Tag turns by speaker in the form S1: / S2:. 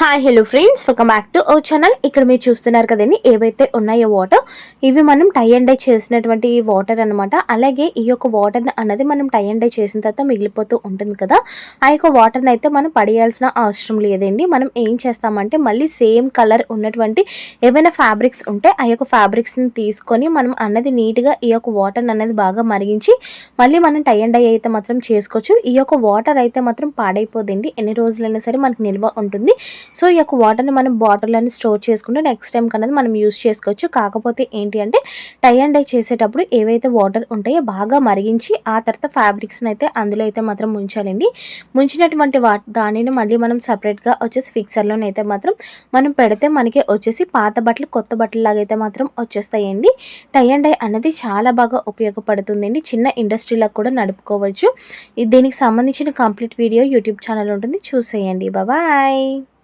S1: Hi hello friends welcome back to our channel ఇక్కడ మీరు చూస్తున్నారు కదండి ఏవైతే ఉన్నాయో వాటర్ ఇవి మనం టై అండ్ డై చేసినటువంటి వాటర్ అనమాట అలాగే ఈ యొక్క వాటర్ అన్నది మనం టై అండ్ డై చేసిన తర్వాత మిగిలిపోతూ ఉంటుంది కదా. ఆ యొక్క వాటర్ని అయితే మనం పడేయాల్సిన అవసరం లేదండి. మనం ఏం చేస్తామంటే మళ్ళీ సేమ్ కలర్ ఉన్నటువంటి ఏవైనా ఫ్యాబ్రిక్స్ ఉంటే ఆ యొక్క ఫ్యాబ్రిక్స్ని తీసుకొని మనం అన్నది నీట్గా ఈ యొక్క వాటర్ అనేది బాగా మరిగించి మళ్ళీ మనం టై అండ్ డై అయితే మాత్రం చేసుకోవచ్చు. ఈ యొక్క వాటర్ అయితే మాత్రం పాడైపోదండి. ఎన్ని రోజులైనా సరే మనకి నిల్వ ఉంటుంది. సో ఈ యొక్క వాటర్ని మనం బాటిల్లోని స్టోర్ చేసుకుంటే నెక్స్ట్ టైం కన్నది మనం యూస్ చేసుకోవచ్చు. కాకపోతే ఏంటి అంటే టై అండ్ డై చేసేటప్పుడు ఏవైతే వాటర్ ఉంటాయో బాగా మరిగించి ఆ తర్వాత ఫ్యాబ్రిక్స్ని అయితే అందులో అయితే మాత్రం ముంచాలండి. ముంచినటువంటి వా దానిని మళ్ళీ మనం సపరేట్గా వచ్చేసి ఫిక్సర్లోనైతే మాత్రం మనం పెడితే మనకి వచ్చేసి పాత బట్టలు కొత్త బట్టలు అయితే మాత్రం వచ్చేస్తాయండి. టై అండ్ డై అనేది చాలా బాగా ఉపయోగపడుతుందండి. చిన్న ఇండస్ట్రీలకు కూడా నడుపుకోవచ్చు. దీనికి సంబంధించిన కంప్లీట్ వీడియో యూట్యూబ్ ఛానల్ ఉంటుంది. చూసేయండి. బాబాయ్